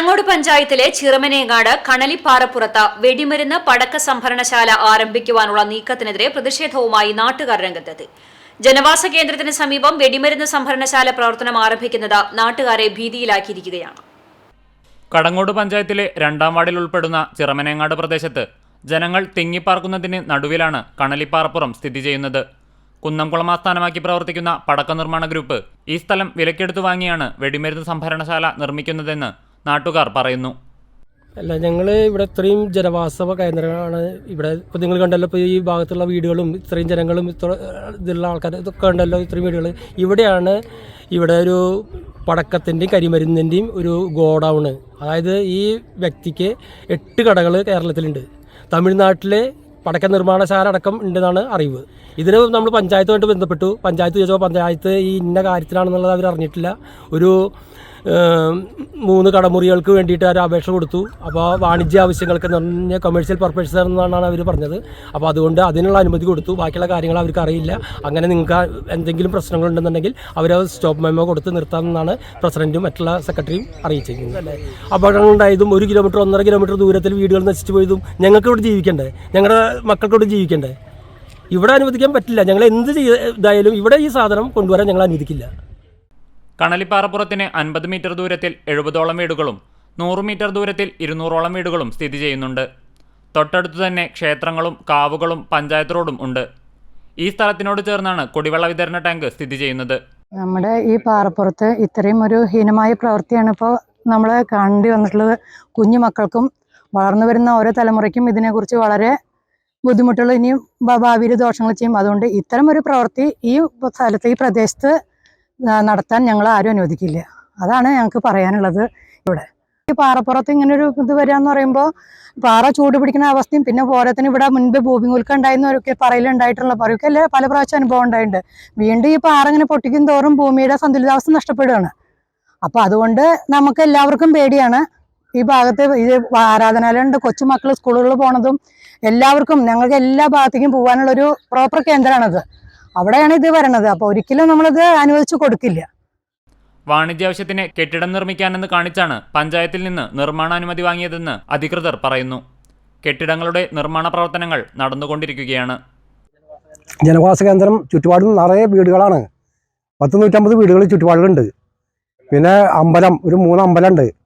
കടങ്ങോട് പഞ്ചായത്തിലെ ചിറമനേങ്ങാട് കണലിപ്പാറപ്പുറത്ത് വെടിമരുന്ന് പടക്ക സംഭരണശാല ആരംഭിക്കുവാനുള്ള നീക്കത്തിനെതിരെ പ്രതിഷേധവുമായി നാട്ടുകാർ രംഗത്തെത്തി. ജനവാസ കേന്ദ്രത്തിന് സമീപം വെടിമരുന്ന് സംഭരണശാല പ്രവർത്തനം ആരംഭിക്കുന്നത് നാട്ടുകാരെ ഭീതിയിലാക്കിയിരിക്കുകയാണ്. കടങ്ങോട് പഞ്ചായത്തിലെ രണ്ടാം വാർഡിൽ ഉൾപ്പെടുന്ന ചിറമനേങ്ങാട് പ്രദേശത്ത് ജനങ്ങൾ തിങ്ങിപ്പാർക്കുന്നതിന് നടുവിലാണ് കണലിപ്പാറപ്പുറം സ്ഥിതി ചെയ്യുന്നത്. കുന്നംകുളം ആസ്ഥാനമാക്കി പ്രവർത്തിക്കുന്ന പടക്ക നിർമ്മാണ ഗ്രൂപ്പ് ഈ സ്ഥലം വിലക്കെടുത്തു വാങ്ങിയാണ് വെടിമരുന്ന് സംഭരണശാല നിർമ്മിക്കുന്നതെന്ന് നാട്ടുകാർ പറയുന്നു. അല്ല ഞങ്ങൾ ഇവിടെ ഇത്രയും ജനവാസ കേന്ദ്രങ്ങളാണ് ഇവിടെ ഇപ്പോൾ നിങ്ങൾ കണ്ടല്ലോ ഇപ്പോൾ ഈ ഭാഗത്തുള്ള വീടുകളും ഇത്രയും ജനങ്ങളും ഇത്ര ഇതുള്ള ആൾക്കാർ ഇതൊക്കെ ഉണ്ടല്ലോ ഇത്രയും വീടുകൾ ഇവിടെയാണ് ഇവിടെ ഒരു പടക്കത്തിന്റെയും കരിമരുന്നിന്റെയും ഒരു ഗോഡൗണ് അതായത് ഈ വ്യക്തിക്ക് എട്ട് കടകൾ കേരളത്തിലുണ്ട്. തമിഴ്നാട്ടിലെ പടക്ക നിർമ്മാണശാല അടക്കം ഉണ്ടെന്നാണ് അറിവ്. ഇതിന് നമ്മൾ പഞ്ചായത്തുമായിട്ട് ബന്ധപ്പെട്ടു. പഞ്ചായത്ത് ചോദിച്ചപ്പോൾ പഞ്ചായത്ത് ഈ ഇന്ന കാര്യത്തിലാണെന്നുള്ളത് അവർ അറിഞ്ഞിട്ടില്ല. ഒരു മൂന്ന് കടമുറികൾക്ക് വേണ്ടിയിട്ട് ഒരു അപേക്ഷ കൊടുത്തു. അപ്പോൾ വാണിജ്യ ആവശ്യങ്ങൾക്ക് എന്ന് പറഞ്ഞ കമേഴ്ഷ്യൽ പർപ്പസ് എന്നാണ് അവർ പറഞ്ഞത്. അപ്പോൾ അതുകൊണ്ട് അതിനുള്ള അനുമതി കൊടുത്തു. ബാക്കിയുള്ള കാര്യങ്ങൾ അവർക്ക് അറിയില്ല. അങ്ങനെ നിങ്ങൾക്ക് എന്തെങ്കിലും പ്രശ്നങ്ങളുണ്ടെന്നുണ്ടെങ്കിൽ അവർ സ്റ്റോപ്പ് മെമ്മോ കൊടുത്ത് നിർത്താമെന്നാണ് പ്രസിഡന്റും മറ്റുള്ള സെക്രട്ടറിയും അറിയിച്ചിരിക്കുന്നത്. അല്ലേ? അപകടങ്ങളുണ്ടായതും ഒരു കിലോമീറ്റർ ഒന്നര കിലോമീറ്റർ ദൂരത്തിൽ വീടുകൾ നശിച്ചു പോയതും ഞങ്ങൾക്ക് ഇവിടെ ജീവിക്കണ്ടേ? ഞങ്ങളുടെ മക്കൾക്കോട് ജീവിക്കണ്ടേ? ഇവിടെ അനുവദിക്കാൻ പറ്റില്ല. ഞങ്ങൾ എന്ത് ചെയ്തായാലും ഇവിടെ ഈ സാധനം കൊണ്ടുവരാൻ ഞങ്ങൾ അനുവദിക്കില്ല. കണലിപ്പാറപ്പുറത്തിന് അൻപത് മീറ്റർ ദൂരത്തിൽ എഴുപതോളം വീടുകളും നൂറ് മീറ്റർ ദൂരത്തിൽ ഇരുന്നൂറോളം വീടുകളും സ്ഥിതി ചെയ്യുന്നുണ്ട്. തൊട്ടടുത്തു തന്നെ ക്ഷേത്രങ്ങളും കാവുകളും പഞ്ചായത്ത് റോഡും ഉണ്ട്. ഈ സ്ഥലത്തിനോട് ചേർന്നാണ് കുടിവെള്ള വിതരണ ടാങ്ക് സ്ഥിതി ചെയ്യുന്നത്. നമ്മുടെ ഈ പാറപ്പുറത്ത് ഇത്രയും ഒരു ഹീനമായ പ്രവൃത്തിയാണ് ഇപ്പോൾ നമ്മൾ കാണേണ്ടി വന്നിട്ടുള്ളത്. കുഞ്ഞു മക്കൾക്കും വളർന്നു വരുന്ന ഓരോ തലമുറയ്ക്കും ഇതിനെക്കുറിച്ച് വളരെ ബുദ്ധിമുട്ടുകൾ ഇനിയും ഭാവിയിൽ ദോഷങ്ങൾ ചെയ്യും. അതുകൊണ്ട് ഇത്തരം ഒരു പ്രവൃത്തി ഈ സ്ഥലത്ത് ഈ പ്രദേശത്ത് നടത്താൻ ഞങ്ങൾ ആരും അനുവദിക്കില്ല. അതാണ് ഞങ്ങൾക്ക് പറയാനുള്ളത് ഇവിടെ. ഈ പാറപ്പുറത്ത് ഇങ്ങനെ ഒരു ഇത് വരിക എന്ന് പറയുമ്പോൾ പാറ ചൂട് പിടിക്കുന്ന അവസ്ഥയും പിന്നെ പോരത്തിന് ഇവിടെ മുൻപ് ഭൂമി കുലുക്കം ഉണ്ടായിരുന്നവരൊക്കെ പറയലുണ്ടായിട്ടുള്ള പറയൊക്കെ പല പ്രാവശ്യം അനുഭവം ഉണ്ടായിട്ടുണ്ട്. വീണ്ടും ഈ പാറ ഇങ്ങനെ പൊട്ടിക്കും തോറും ഭൂമിയുടെ സന്തുലിതാവസ്ഥ നഷ്ടപ്പെടുകയാണ് അപ്പൊ അതുകൊണ്ട് നമുക്ക് എല്ലാവർക്കും പേടിയാണ്. ഈ ഭാഗത്ത് ഇത് ആരാധനാലയമുണ്ട്. കൊച്ചുമക്കൾ സ്കൂളുകളിൽ പോണതും എല്ലാവർക്കും ഞങ്ങൾക്ക് എല്ലാ ഭാഗത്തേക്കും പോകാനുള്ള ഒരു പ്രോപ്പർ കേന്ദ്രമാണത്. അവിടെയാണ് ഇത് വരണത്. അപ്പോൾ ഒരിക്കലും നമ്മളത് അനുവദിച്ചു കൊടുക്കില്ല. വാണിജ്യാവശ്യത്തിന് കെട്ടിടം നിർമ്മിക്കാനെന്ന് കാണിച്ചാണ് പഞ്ചായത്തിൽ നിന്ന് നിർമ്മാണാനുമതി വാങ്ങിയതെന്ന് അധികൃതർ പറയുന്നു. കെട്ടിടങ്ങളുടെ നിർമ്മാണ പ്രവർത്തനങ്ങൾ നടന്നുകൊണ്ടിരിക്കുകയാണ്. ജനവാസ കേന്ദ്രം ചുറ്റുപാടും നിറയെ വീടുകളാണ്. പത്ത് നൂറ്റമ്പത് വീടുകൾ ചുറ്റുപാടുകളുണ്ട്. പിന്നെ അമ്പലം ഒരു മൂന്ന് അമ്പലമുണ്ട്.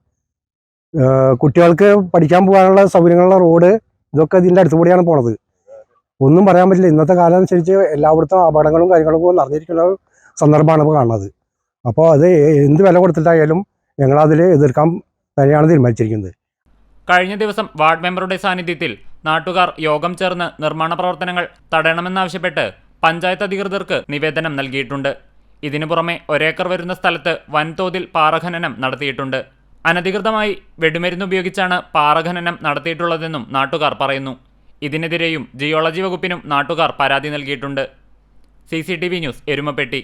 കുട്ടികൾക്ക് പഠിക്കാൻ പോകാനുള്ള സൗകര്യങ്ങളുള്ള റോഡ് ഇതൊക്കെ ഇതിന്റെ അടുത്ത് കൂടിയാണ് പോണത്. ഒന്നും പറയാൻ പറ്റില്ല. ഇന്നത്തെ കാലം അനുസരിച്ച് എല്ലായിടത്തും അപകടങ്ങളും കാര്യങ്ങളും നടന്നിരിക്കുന്ന സന്ദർഭമാണ് ഇപ്പോൾ കാണുന്നത്. അപ്പോൾ അത് എന്ത് വില കൊടുത്തിട്ടായാലും ഞങ്ങളതിൽ എതിർക്കാൻ തന്നെയാണ് തീരുമാനിച്ചിരിക്കുന്നത്. കഴിഞ്ഞ ദിവസം വാർഡ് മെമ്പറുടെ സാന്നിധ്യത്തിൽ നാട്ടുകാർ യോഗം ചേർന്ന് നിർമ്മാണ പ്രവർത്തനങ്ങൾ തടയണമെന്നാവശ്യപ്പെട്ട് പഞ്ചായത്ത് അധികൃതർക്ക് നിവേദനം നൽകിയിട്ടുണ്ട്. ഇതിനു പുറമെ ഒരേക്കർ വരുന്ന സ്ഥലത്ത് വൻതോതിൽ പാറഖനനം നടത്തിയിട്ടുണ്ട്. അനധികൃതമായി വെടിമരുന്ന് ഉപയോഗിച്ചാണ് പാറഖനനം നടത്തിയിട്ടുള്ളതെന്നും നാട്ടുകാർ പറയുന്നു. ഇതിനെതിരെയും ജിയോളജി വകുപ്പിനും നാട്ടുകാർ പരാതി നൽകിയിട്ടുണ്ട്. C news Erumapetty.